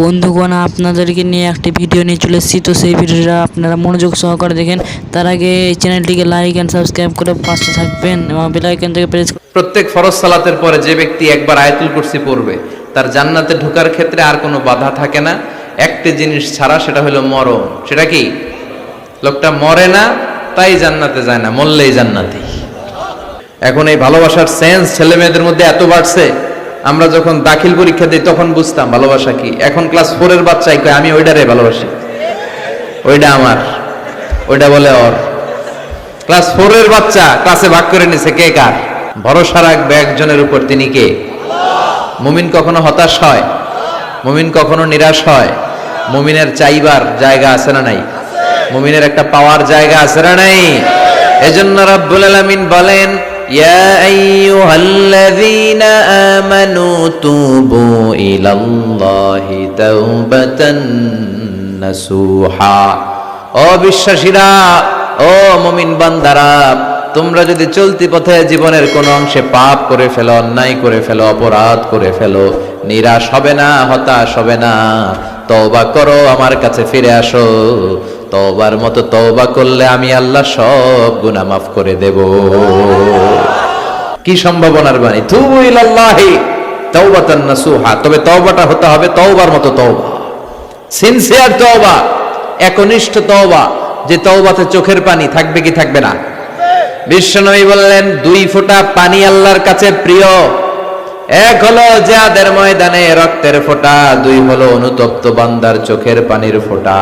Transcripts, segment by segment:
বন্ধুগণ, আপনাদেরকে নিয়ে একটি ভিডিও নিয়ে চলে এসেছি। তো সেই ভিডিওটা আপনারা মনোযোগ সহকারে দেখেন। তার আগে এই চ্যানেলটিকে লাইক অ্যান্ড সাবস্ক্রাইব করে পাশে থাকবেন এবং বেল আইকন থেকে প্রেস প্রত্যেক ফরজ সালাতের পরে যে ব্যক্তি একবার আয়াতুল কুরসি পড়বে, তার জান্নাতে ঢোকার ক্ষেত্রে আর কোনো বাধা থাকে না। একটি জিনিস ছাড়া সেটা হলো মরণ। সেটা কি? লোকটা মরে না, তাই জান্নাতে যায় না, মরলেই জান্নাতি। এখন এই ভালোবাসার সেন্স ছেলে মেয়েদের মধ্যে এত বাড়ছে। আমরা যখন দাখিল পরীক্ষা দিই, তখন বুঝতাম ভালোবাসা কি? এখন ক্লাস ফোরের বাচ্চাই কয়, আমি ওইটারে ভালোবাসি। ওইটা আমার। ওইটা বলে ওর। ক্লাস ফোরের বাচ্চা ক্লাসে ভাগ করে নিছে কে কার? ভরসা রাখবে একজনের উপর, তিনি কে? মুমিন কখনো হতাশ হয়? মুমিন কখনো নিরাশ হয়? মুমিনের চাইবার জায়গা আছে না নাই? মুমিনের একটা পাওয়ার জায়গা আছে না নাই? এজন্য রাব্বুল আলামিন বলেন ইয়া আইয়ুহাল্লাযীনা আমানু তুবু ইলাল্লাহি তাওবাতান নাসুহা ও বিশ্বাসীরা, ও মুমিন বান্দারা, তোমরা যদি চলতি পথে জীবনের কোন অংশে পাপ করে ফেলো, অন্যায় করে ফেলো, অপরাধ করে ফেলো, নিরাশ হবে না, হতাশ হবে না, তওবা করো, আমার কাছে ফিরে আসো। তওবার মতো তওবা করলে আমি আল্লাহ সব গুনাহ মাফ করে দেব। কি সম্ভাবনার বাণী? তুবু ইলাল্লাহি তাওবাতান নাসুহা। তবে তওবাটা হতে হবে তওবার মতো তওবা। সিনসিয়ার তওবা, একনিষ্ঠ তওবা, যে তওবাতে চোখের পানি থাকবে কি থাকবে না? বিশ্বনবী বললেন, দুই ফোঁটা পানি আল্লাহর কাছে প্রিয়। এক হলো জিহাদের ময়দানে রক্তের ফোঁটা, দুই হলো অনুতপ্ত বান্দার চোখের পানির ফোঁটা।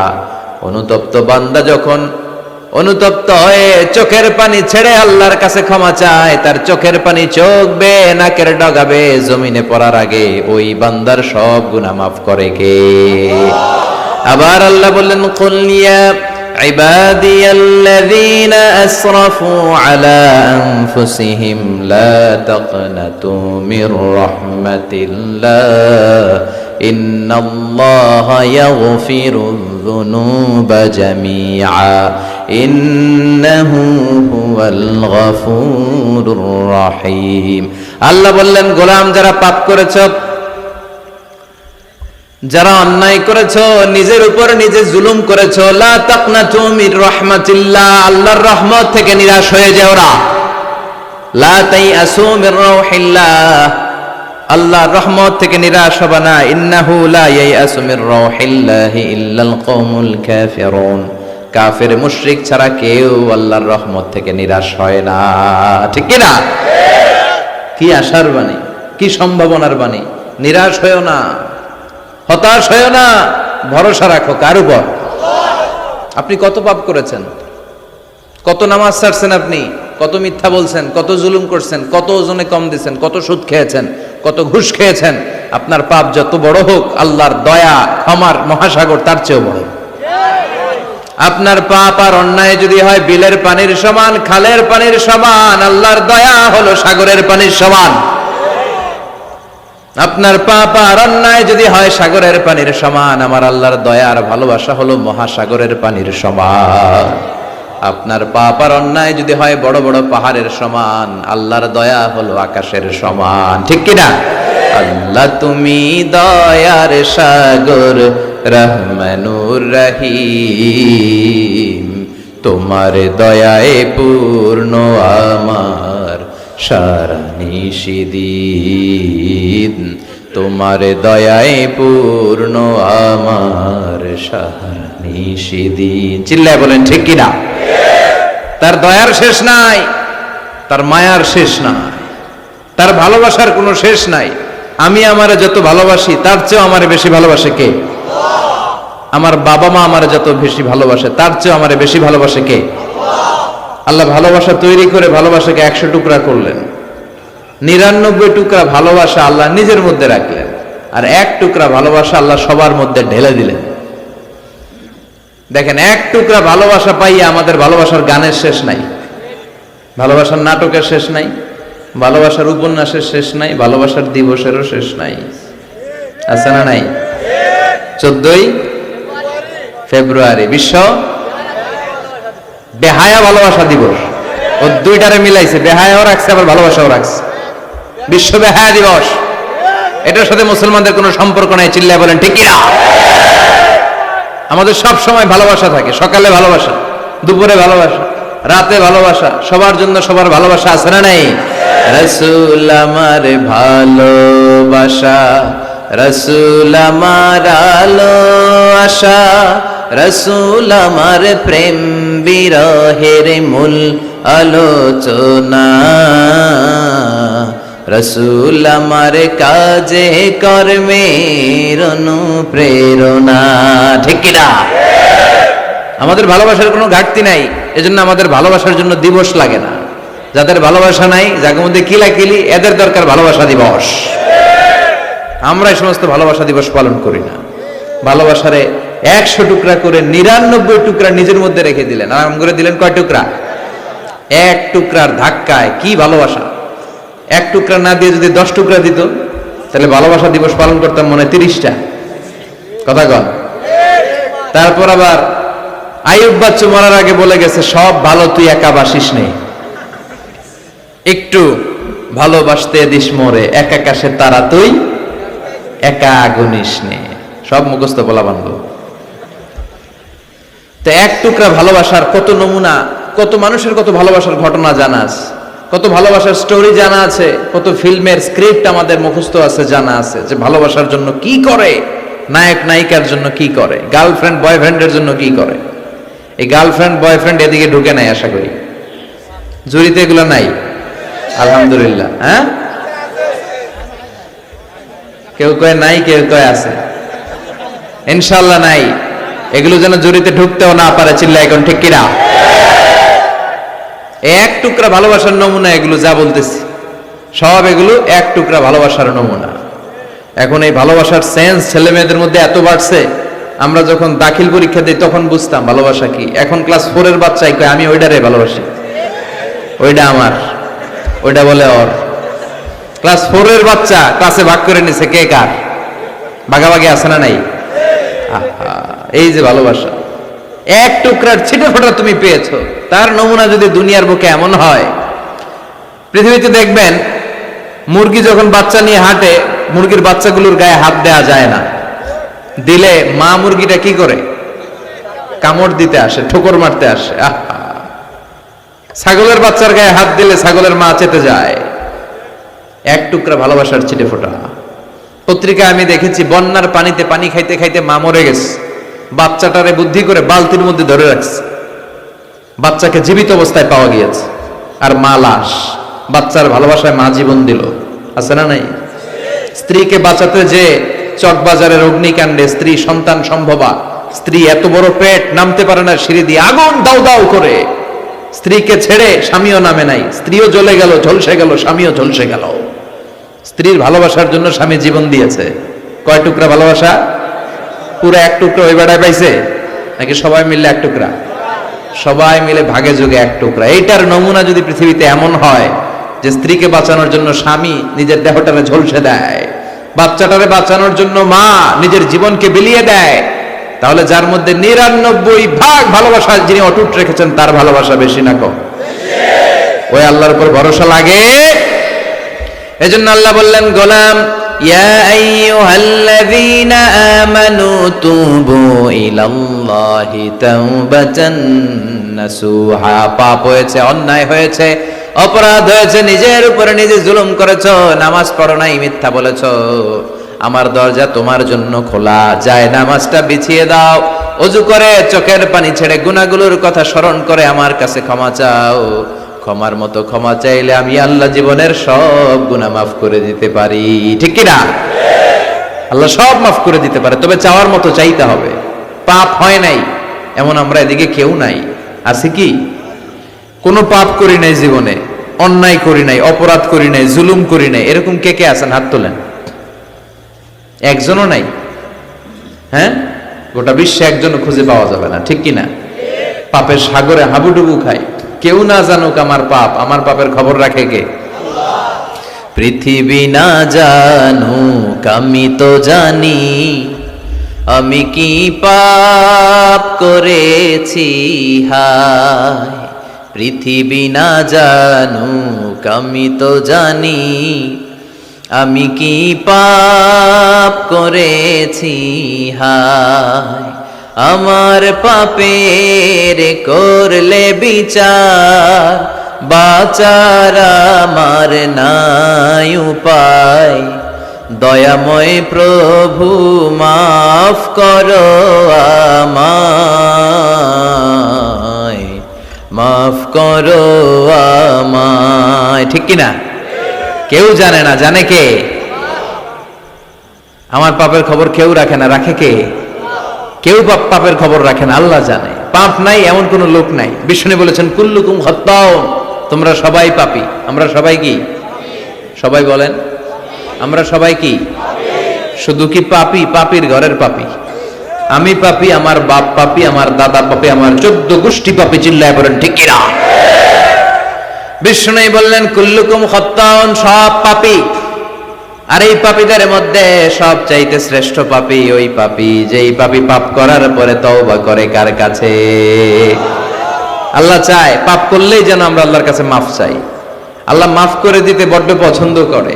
অনুতপ্ত বান্দা যখন অনুতপ্ত হয়ে চোখের পানি ছেড়ে আল্লাহর কাছে ক্ষমা চায় তার চোখের পানি চোখ বে নাকের ডগাবে জমিনে পড়ার আগে ওই বান্দার সব গুনাহ মাফ করে কে আবার আল্লাহ বললেন কুলিয়া عبادي الذين أسرفوا على أنفسهم لا تقنطوا من رحمة الله إن الله يغفر الذنوب جميعا আল্লাহ বললেন, গোলাম যারা পাপ করেছ, যারা অন্যায় করেছ, নিজের উপর নিজে জুলুম করেছ আল্লাহর রহমত থেকে নিরাশ হয়ে যাও না। আল্লাহ রহমত থেকে নিরাশ হবে না। কাফের মুশরিক ছাড়া কেউ আল্লাহর রহমত থেকে নিরাশ হয় না। ঠিক কি না? কি আশার বাণী? কি সম্ভাবনার বাণী? নিরাশ হয়েও না। হতাশ হয়েও না। ভরসা রাখো, কার উপর? আপনি কত পাপ করেছেন? কত নামাজ ছাড়ছেন আপনি? কত মিথ্যা বলছেন? কত জুলুম করছেন? কত ওজনে কম দিছেন? কত সুদ খেয়েছেন? কত ঘুষ খেয়েছেন? আপনার পাপ যত বড় হোক, আল্লাহর দয়া, ক্ষমার মহাসাগর তার চেয়েও বড়। আপনার পাপ আর অন্যায় যদি হয়, বিলের পানির সমান, খালের পানির সমান, আল্লাহর দয়া হলো সাগরের পানির সমান। আপনার পাপ আর অন্যায় যদি হয়, সাগরের পানির সমান, আমার আল্লাহর দয়া আর ভালোবাসা হলো মহাসাগরের পানির সমান। আপনার পাপ আর অন্যায় যদি হয়, বড় বড় পাহাড়ের সমান, আল্লাহর দয়া হলো আকাশের সমান। ঠিক কিনা? আল্লাহ, তুমি দয়ার সাগর রহমানুর রহিম তোমার দয়ায় পূর্ণ আমার সারা নিষিদিন। তোমার দয়ায় পূর্ণ আমার সারা নিষিদিন। চিল্লায় বলেন, ঠিক কিনা? তার দয়ার শেষ নাই, তার মায়ার শেষ নাই, তার ভালোবাসার কোনো শেষ নাই। আমি আমার যত ভালোবাসি, তার চেয়েও আমার বেশি ভালোবাসে কে? আমার বাবা মা আমার যত বেশি ভালোবাসে, তার চেয়েও আমার বেশি ভালোবাসে কে? আল্লাহ ভালোবাসা তৈরি করে ভালোবাসাকে একশো টুকরা করলেন। নিরানব্বই টুকরা ভালোবাসা আল্লাহ নিজের মধ্যে রাখলেন। আর এক টুকরা ভালোবাসা আল্লাহ সবার মধ্যে ঢেলে দিলেন। দেখেন, এক টুকরা ভালোবাসা পাইয়া আমাদের ভালোবাসার গানের শেষ নাই। ভালোবাসার নাটকের শেষ নাই। ভালোবাসার উপন্যাসের শেষ নাই। ভালোবাসার দিবসেরও শেষ নাই। আছে না নাই? চোদ্দই ফেব্রুয়ারি, বিশ্ব বেহায়া ভালোবাসা দিবস। ও দুইটারে মিলাইছে, বেহায়াও রাখছে, আবার ভালোবাসাও রাখছে। বিশ্ব বেহায়া দিবস। এটার সাথে মুসলমানদের কোনো সম্পর্ক নাই, চিল্লায় বলেন, ঠিক কিনা? আমাদের সব সময় ভালোবাসা থাকে, সকালে ভালোবাসা, দুপুরে ভালোবাসা, রাতে ভালোবাসা, সবার জন্য সবার ভালোবাসা আছে না নাই? রসুল আমার ভালোবাসা, রসুল আমার আলো আশা রসুল আমার প্রেম বিরহের মূল আলোচনা। রসুল আমার কাজে, কর্মের অনুপ্রেরণা। ঠিক কিনা? আমাদের ভালোবাসার কোনো ঘাটতি নাই, এজন্য আমাদের ভালোবাসার জন্য দিবস লাগে না। যাদের ভালোবাসা নাই, যাদের মধ্যে কিলাকিলি, এদের দরকার ভালোবাসা দিবস। আমরা এই সমস্ত ভালোবাসা দিবস পালন করি না। ভালোবাসারে একশো টুকরা করে নিরানব্বই টুকরা নিজের মধ্যে রেখে দিলেন। আরাম করে দিলেন কয় টুকরা? এক টুকরার ধাক্কায় কি ভালোবাসা? এক টুকরা না দিয়ে যদি দশ টুকরা দিত, তাহলে ভালোবাসা দিবস পালন করতাম মনে তিরিশটা। কথা কন। তারপর আবার আয়ুব বাচ্চু মরার আগে বলে গেছে, সব ভালো তুই একা বাসিস নেই একটু ভালোবাসতে দিস মরে, এক আকাশে তারা তুই একা আগুনিস নে। সব মুখস্থ বলা বান্ধব। তো এক টুকরা ভালোবাসার কত নমুনা, কত মানুষের কত ভালোবাসার ঘটনা জানা আছে, কত ভালোবাসার স্টোরি জানা আছে, কত ফিল্মের স্ক্রিপ্ট আমাদের মুখস্থ আছে, জানা আছে যে ভালোবাসার জন্য কি করে, নায়ক, নায়িকার জন্য কি করে গার্লফ্রেন্ড বয়ফ্রেন্ডের জন্য কি করে। এই গার্লফ্রেন্ড বয়ফ্রেন্ড এদিকে ঢুকে নাই, আশা করি। জুরিতে এগুলো নাই? আলহামদুলিল্লাহ হ্যাঁ? কেউ কয় নাই, কেউ কয় আছে। ইনশাল্লাহ নাই। এগুলো যেন জড়িতে ঢুকতেও না পারে চিল্লা এখন ঠিক কিনা? এক টুকরা ভালোবাসার নমুনা এগুলো যা বলতেছি সব এগুলো এক টুকরা ভালোবাসার নমুনা। এখন এই ভালোবাসার সেন্স ছেলে মেয়েদের মধ্যে এত বাড়ছে আমরা যখন দাখিল পরীক্ষা দিই তখন বুঝতাম ভালোবাসা কি। এখন ক্লাস ফোরের বাচ্চাই কয় আমি ওইটারে ভালোবাসি। ওইটা আমার ওইটা বলে ওর। ক্লাস ফোরের বাচ্চা ক্লাসে ভাগ করে নিছে কে কার? ভাগাভাগি আছে না নাই? আহা, এই যে ভালোবাসা, এক টুকরার ছিটে ফোটা তুমি পেয়েছ, তার নমুনা যদি দুনিয়ার বুকে এমন হয়, পৃথিবীতে দেখবেন, মুরগি যখন বাচ্চা নিয়ে হাঁটে, মুরগির বাচ্চাগুলোর গায়ে হাত দেয়া যায় না। দিলে মা মুরগিটা কি করে? কামড় দিতে আসে, ঠোকর মারতে আসে ছাগলের বাচ্চার গায়ে হাত দিলে ছাগলের মা চেতে যায়। এক টুকরা ভালোবাসার ছিটে ফোটা। পত্রিকায় আমি দেখেছি, বন্যার পানিতে পানি খাইতে খাইতে মা মরে গেছে। বাচ্চাটারে বুদ্ধি করে বালতির মধ্যে ধরে রাখছে। বাচ্চাকে জীবিত অবস্থায় পাওয়া গিয়েছে। আর মা লাশ। বাচ্চার ভালোবাসায় মা জীবন দিল। আছে না নাই? স্ত্রীকে বাঁচাতে যে চকবাজারের অগ্নিকাণ্ডে স্ত্রী সন্তান সম্ভবা, স্ত্রী এত বড় পেট, নামতে পারে না, সিঁড়ি দিয়ে আগুন দাউ দাউ করে। স্ত্রীকে ছেড়ে স্বামীও নামে নাই। স্ত্রীও জ্বলে গেল, ঝলসে গেল, স্বামীও ঝলসে গেল। স্ত্রীর ভালোবাসার জন্য স্বামী জীবন দিয়েছে। কয় টুকরা ভালোবাসা? পুরো এক টুকরা ওই বেড়ায় পাইছে? নাকি সবাই মিললে এক টুকরা? সবাই মিলে ভাগে যোগে এক টুকরা। এইটার নমুনা যদি পৃথিবীতে এমন হয় যে স্ত্রীকে বাঁচানোর জন্য স্বামী নিজের দেহটারে ঝলসে দেয়, বাচ্চাটারে বাঁচানোর জন্য মা নিজের জীবনকে বিলিয়ে দেয়, তাহলে যার মধ্যে নিরানব্বই ভাগ ভালোবাসা যিনি অটুট রেখেছেন, তার ভালোবাসা বেশি না কম। ওই আল্লাহর উপর ভরসা লাগে। এজন্য আল্লাহ বললেন, গোলাম ইয়া আইয়ুহাল্লাযীনা আমানু তুবু ইলাল্লাহি তাওবাতান নাসুহা পাপ হয়েছে, অন্যায় হয়েছে, অপরাধ হয়েছে, নিজের উপরে নিজে জুলুম করেছ, নামাজ পড়ো নাই, মিথ্যা বলেছ। আমার দরজা তোমার জন্য খোলা, যায় নামাজটা বিছিয়ে দাও। অজু করে চোখের পানি ছেড়ে গুনাগুলোর কথা স্মরণ করে আমার কাছে ক্ষমা চাও। ক্ষমার মতো ক্ষমা চাইলে আমি আল্লাহ জীবনের সব গুনাহ মাফ করে দিতে পারি। ঠিক কিনা? আল্লাহ সব মাফ করে দিতে পারে, তবে চাওয়ার মতো চাইতে হবে। পাপ হয় নাই, এমন আমরা এদিকে কেউ নাই। আছে কি? কোনো পাপ করি নাই জীবনে, অন্যায় করি নাই, অপরাধ করি নাই, জুলুম করি নাই, এরকম কে কে আছেন? হাত তোলেন। একজনও নাই। হ্যাঁ? গোটা বিশ্বে একজনও খুঁজে পাওয়া যাবে না, ঠিক কি না পাপের সাগরে হাবুডুবু খাই কেউ না জানুক আমার পাপ, আমার পাপের খবর রাখে কে? পৃথিবী না জানুক, আমি তো জানি, আমি কি পাপ করেছি? পৃথিবী না জানুক, আমি তো জানি, আমি কি পাপ করেছি? হায় আমার পাপের করলে বিচার, বাচার আমার নাই উপায়। দয়াময় প্রভু, মাফ করো আমায়। মাফ করো আমায়। ঠিক কিনা? কেউ জানে না, জানে কে? আমার পাপের খবর কেউ রাখে না, রাখে কে? কেউ পাপ পাপের খবর রাখেন আল্লাহ জানে। পাপ নাই, এমন কোন লোক নাই। বিষ্ণু বলেছেন, কুল্লুকুম হত্যাও তোমরা সবাই পাপি। আমরা সবাই কি? সবাই বলেন, আমরা সবাই কি? শুধু কি পাপি? পাপির ঘরের পাপি। আমি পাপি, আমার বাপ পাপি, আমার দাদা পাপি, আমার চোদ্দ গোষ্ঠী পাপি চিল্লায় বলেন, ঠিক কিনা? বিষ্ণু বললেন, কুল্লুকুম হত্যাউন সব পাপি। আর এই পাপীদের মধ্যে সব চাইতে শ্রেষ্ঠ পাপী ওই পাপী, যেই পাপী পাপ করার পরে তওবা করে কার কাছে? আল্লাহ চায়, পাপ করলেই যেন আমরা আল্লাহর কাছে মাফ চাই। আল্লাহ মাফ করে দিতে বড্ড পছন্দ করে।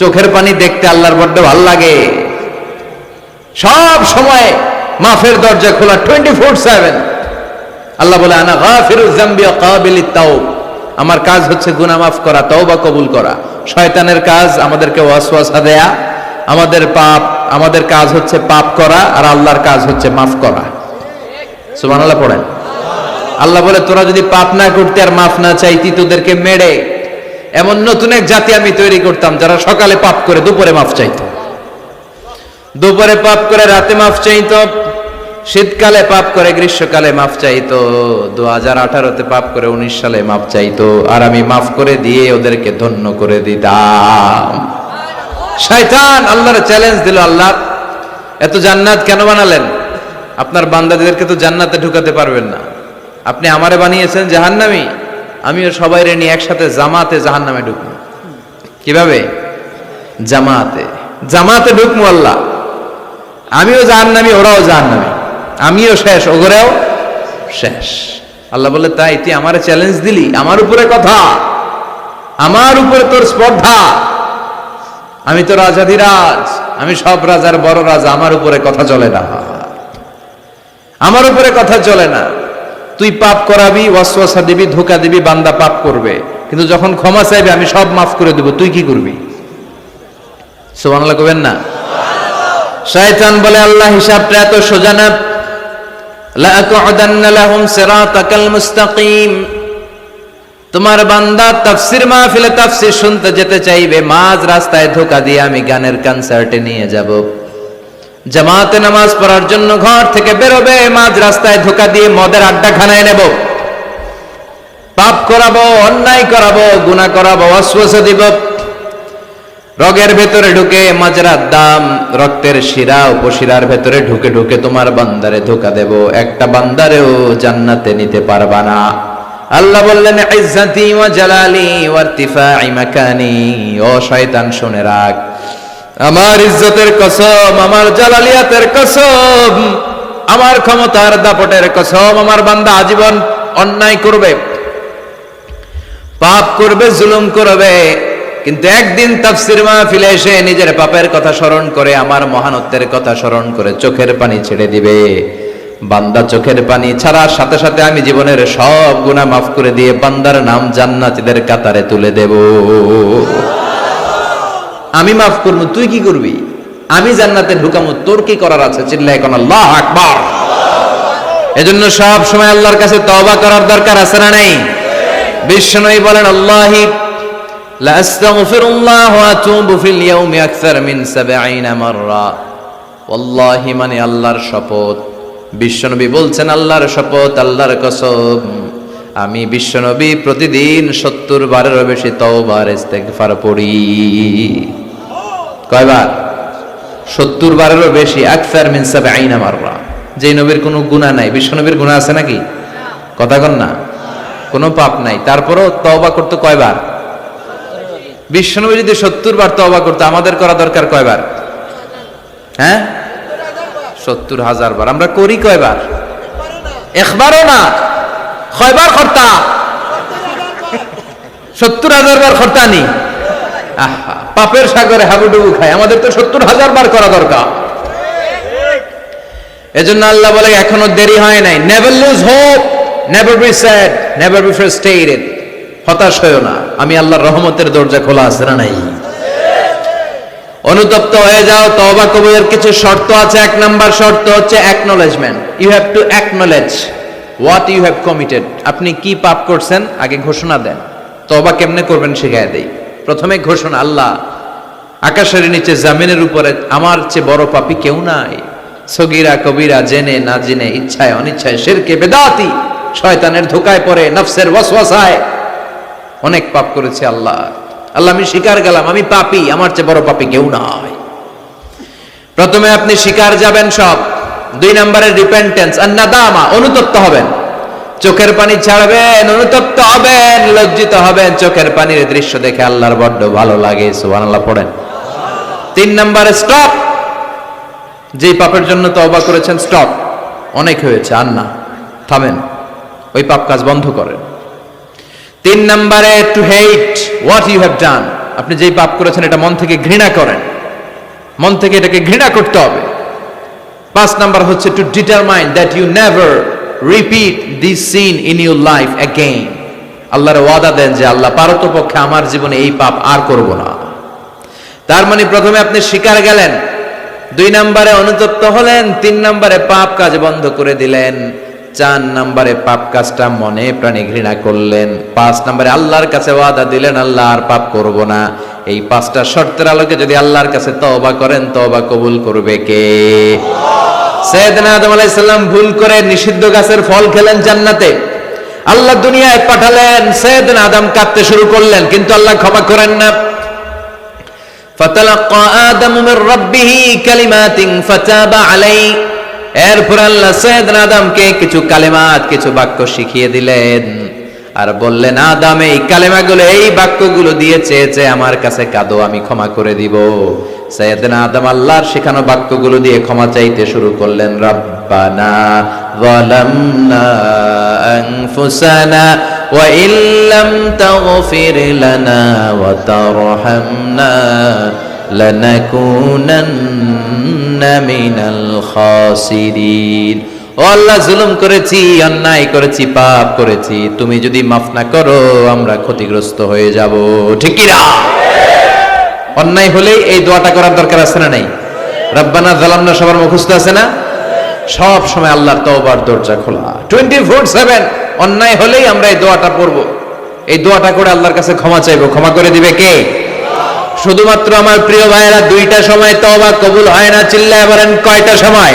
চোখের পানি দেখতে আল্লাহর বড্ড ভালো লাগে। সব সময় মাফের দরজা খোলা টোয়েন্টি ফোর সেভেন আল্লাহ বলে, আনা গাফিরুজ জামবি কাবিলিত তাওব আমার কাজ হচ্ছে গুনাহ মাফ করা, তওবা কবুল করা। শয়তানের কাজ আমাদেরকে ওয়াসওয়াসা দেয়া, আমাদের পাপ, আমাদের কাজ হচ্ছে পাপ করা আর আল্লাহর কাজ হচ্ছে মাফ করা। সুবহানাল্লাহ পড়েন। আল্লাহ বলে, তোরা যদি পাপ না করতে আর মাফ না চাইতি, তোদেরকে মেরে এমন নতুন এক জাতি আমি তৈরি করতাম যারা সকালে পাপ করে, দুপুরে মাফ চাইতো। দুপুরে পাপ করে, রাতে মাফ চাইতো। শীতকালে পাপ করে, গ্রীষ্মকালে মাফ চাইতো। দু হাজার আঠারোতে পাপ করে, উনিশ সালে মাফ চাইতো। আর আমি মাফ করে দিয়ে ওদেরকে ধন্য করে দিতাম। শয়তান, আল্লাহর চ্যালেঞ্জ দিল আল্লাহ। এত জান্নাত কেন বানালেন? আপনার বান্দাদেরকে তো জান্নাতে ঢুকাতে পারবেন না। আপনি আমারে বানিয়েছেন জাহান্নামি। আমিও সবাই নিয়ে একসাথে জামাতে জাহান্নামে ঢুকবো। কীভাবে? জামাতে। জামাতে ঢুকবো আল্লাহ। আমিও জাহান্নামি, ওরাও জাহান্নামি। আমিও শেষ, ওগরেও শেষ। আল্লাহ বলে, তাই তুই আমার চ্যালেঞ্জ দিলি? আমার উপরে কথা। আমার উপরে তোর স্পর্ধা। আমি তো রাজাধিরাজ আমি সব রাজার বড় রাজা। আমার উপরে কথা চলে না। আমার উপরে কথা চলে না। তুই পাপ করাবি, ওয়াসওয়াসা দিবি, ধোকা দিবি, বান্দা পাপ করবে। কিন্তু যখন ক্ষমা চাইবে, আমি সব মাফ করে দেব। তুই কি করবি? সুবহানাল্লাহ কবেন না? শয়তান বলে, আল্লাহ হিসাবটা এত সোজা না। তোমার বান্দা তাফসির মাহফিলে তাফসির শুনতে যেতে চাইবে, মাঝ রাস্তায় ধোকা দিয়ে আমি গানের কনসার্টে নিয়ে যাব। জামাতে নামাজ পড়ার জন্য ঘর থেকে বেরোবে, মাঝ রাস্তায় ধোকা দিয়ে মদের আড্ডা খানায় নেব। পাপ করাবো, অন্যায় করাবো, গুনাহ করাবো অশ্বাসা দিব। রগের ভেতরে ঢুকে মাজরার দাম, রক্তের শিরা, উপশিরার ভেতরে ঢুকে ঢুকে তোমার বান্দারে ধোকা দেব। একটা বান্দারেও জান্নাতে নিতে পারবা না। আল্লাহ বললেন, ইজ্জাতি ওয়া জালালি ওয়া ইরতিফাই মাকানি। ও শয়তান, শুনে রাখ। আমার ইজ্জতের কসম, আমার জালালিয়াতের কসম, আমার ক্ষমতার দাপটের কসম, আমার বান্দা আজীবন অন্যায় করবে, পাপ করবে, জুলুম করবে। কিন্তু একদিন তাফসির মাহফিলে এসে নিজের পাপের কথা স্মরণ করে, আমার মহানত্বের কথা স্মরণ করে চোখের পানি ছেড়ে দিবে। বান্দা চোখের পানি ছাড়ার সাথে সাথে আমি জীবনের সব গুনাহ মাফ করে দিয়ে বান্দার নাম জান্নাতীদের কাতারে তুলে দেব। আমি মাফ করব, তুই কি করবি? আমি জান্নাতে ঢুকামো, তোর কি করার আছে? চিল্লা এখন আল্লাহ আকবার। এজন্য সব সময় আল্লাহর কাছে তওবা করার দরকার আছে না নেই? বিশ্বনবী বলেন, আল্লাহি লা আস্তাগফিরুল্লাহ ওয়া আতুবু ফিল ইয়াউমি আকসার মিন 70 মাররা। ওয়াল্লাহি মানে আল্লাহর শপথ। বিশ্বনবী বলছেন, আল্লাহর শপথ, আল্লাহর কসম। আমি বিশ্বনবী প্রতিদিন সত্তর বারেরও বেশি তওবার, ইস্তেগফার পড়ি। কয়বার? সত্তর বারেরও বেশি, আকসার মিন 70 মাররা। যেই নবীর কোনো গুণা নাই। বিশ্বনবীর গুনাহ আছে নাকি? কথা কন না। কোনো পাপ নাই। তারপরও তওবা করতে কয়বার? বিশ্বনবী যদি সত্তর বার তওবা করতো আমাদের করা দরকার কয়বার? হ্যাঁ? সত্তর হাজার বার আমরা করি কয়বার? একবারও না। কয়বার কর্তা? সত্তর হাজার বার কর্তা নি? পাপের সাগরে হাবুডুবু খায়। আমাদের তো সত্তর হাজার বার করা দরকার। এজন্য আল্লাহ বলে, এখনও দেরি হয় নাই। Never lose hope never be sad never be frustrated হতাশ হয়েও না। আমি আল্লাহর রহমতের দরজা খোলা আছে না নাই? অনুতপ্ত হয়ে যাও, তওবা কবুলের কিছু শর্ত আছে। এক নাম্বার শর্ত হচ্ছে acknowledgement you have to acknowledge what you have committed আপনি কি পাপ করছেন? আগে ঘোষণা দেন। তওবা কেমনে করবেন শিখায় দেই। প্রথমে ঘোষণা, আল্লাহ, আকাশের নিচে জামিনের উপরে আমার চেয়ে বড় পাপী কেউ নাই। সগিরা, কবিরা, জেনে, না জেনে, ইচ্ছায়, অনিচ্ছায়, শেরকে, বেদাতি, শয়তানের ধোকায় পড়ে, নফসের ওয়াসওয়াসায় অনেক পাপ করেছে আল্লাহ। আল্লাহ, আমি স্বীকার গেলাম, আমি পাপী, আমার চেয়ে বড় পাপী কেউ নয় প্রথমে আপনি স্বীকার যাবেন সব। দুই নম্বরে রিপেন্টেন্স আর নাদামা অনুতপ্ত হবেন। চোখের পানি ছাড়বেন, অনুতপ্ত হবেন, লজ্জিত হবেন। চোখের পানির দৃশ্য দেখে আল্লাহর বড্ড ভালো লাগে, সুবহানাল্লাহ, পড়েন। তিন নম্বরে স্টপ যে পাপের জন্য তওবা করেছেন স্টপ অনেক হয়েছে, আর না, থামেন। ওই পাপ কাজ বন্ধ করেন। তিন নম্বরে to hate what you have done আপনি যেই পাপ করেছেন, এটা মন থেকে ঘৃণা করেন। মন থেকে এটাকে ঘৃণা করতে হবে। পাঁচ নাম্বার হচ্ছে to determine that you never repeat this sin in your life again আল্লাহর ওয়াদা দেন যে, আল্লাহ পারতপক্ষে আমার জীবনে এই পাপ আর করব না। তার মানে প্রথমে আপনি শিকার গেলেন। দুই নম্বরে অনুতপ্ত হলেন, তিন নম্বরে পাপ কাজ বন্ধ করে দিলেন। চার নম্বরে পাপ কাজটা মনে প্রাণে ঘৃণা করলেন পাঁচ নম্বরে আল্লাহর কাছে ওয়াদা দিলেন আল্লাহ আর পাপ করব না এই পাঁচটা শর্তের আলোকে যদি আল্লাহর কাছে তওবা করেন তওবা কবুল করবে কে সৈয়দনা আদম আলাইহিস সালাম ভুল করে নিষিদ্ধ গাছের ফল খেলেন জান্নাতে আল্লাহ দুনিয়ায় পাঠালেন সৈয়দনা আদম কাঁদতে শুরু করলেন কিন্তু আল্লাহ ক্ষমা করেন না فتلقى آدم من ربه كلمات فتاب عليه এরপর আল্লাহ সৈয়দ আদমকে কিছু কালেমাত কিছু বাক্য শিখিয়ে দিলেন আর বললেন আদম এই কালেমাগুলো এই বাক্যগুলো দিয়ে চেয়েছে আমার কাছে কাদো আমি ক্ষমা করে দিব সৈয়দ আদম আল্লাহর শেখানো বাক্যগুলো দিয়ে ক্ষমা চাইতে শুরু করলেন রব্বানা ظلمنا أنفسنا وإن لم تغفر لنا وترحمنا لنكونن মিনাল আল্লাহ ক্ষতিগ্রস্ত হয়ে যাব। অন্যায় হলে এই দোয়াটা করার দরকার আছে না নাই? রব্বানা সবার মুখস্থ আছে না? সব সময় আল্লাহর দরজা খোলা। 24/7 অন্যায় হলেই আমরা এই দোয়াটা পড়ব। এই দোয়াটা করে আল্লাহর কাছে ক্ষমা চাইব। ক্ষমা করে দিবে কে? শুধুমাত্র আমার প্রিয় ভাইয়েরা দুইটা সময় তওবা কবুল হয় না, চিল্লায় বলেন কয়টা সময়?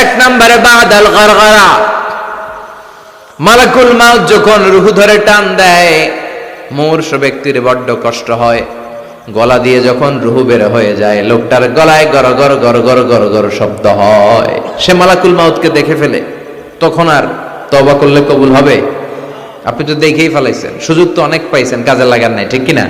এক নম্বরে বাদাল মালাকুল মাউত যখন রুহু ধরে টান দেয়, মূর্ষ ব্যক্তির বড্ড কষ্ট হয়। গলা দিয়ে যখন রুহু বের হয়ে যায়, লোকটার গলায় গর গর গর গর গর গর শব্দ হয়। সে মালাকুল মাউতকে দেখে ফেলে। তখন আর তবা করলে কবুল হবে? আপনি তো দেখেই ফেলাইছেন। সুযোগ তো অনেক পাইছেন, কাজে লাগার নাই, ঠিক কিনা?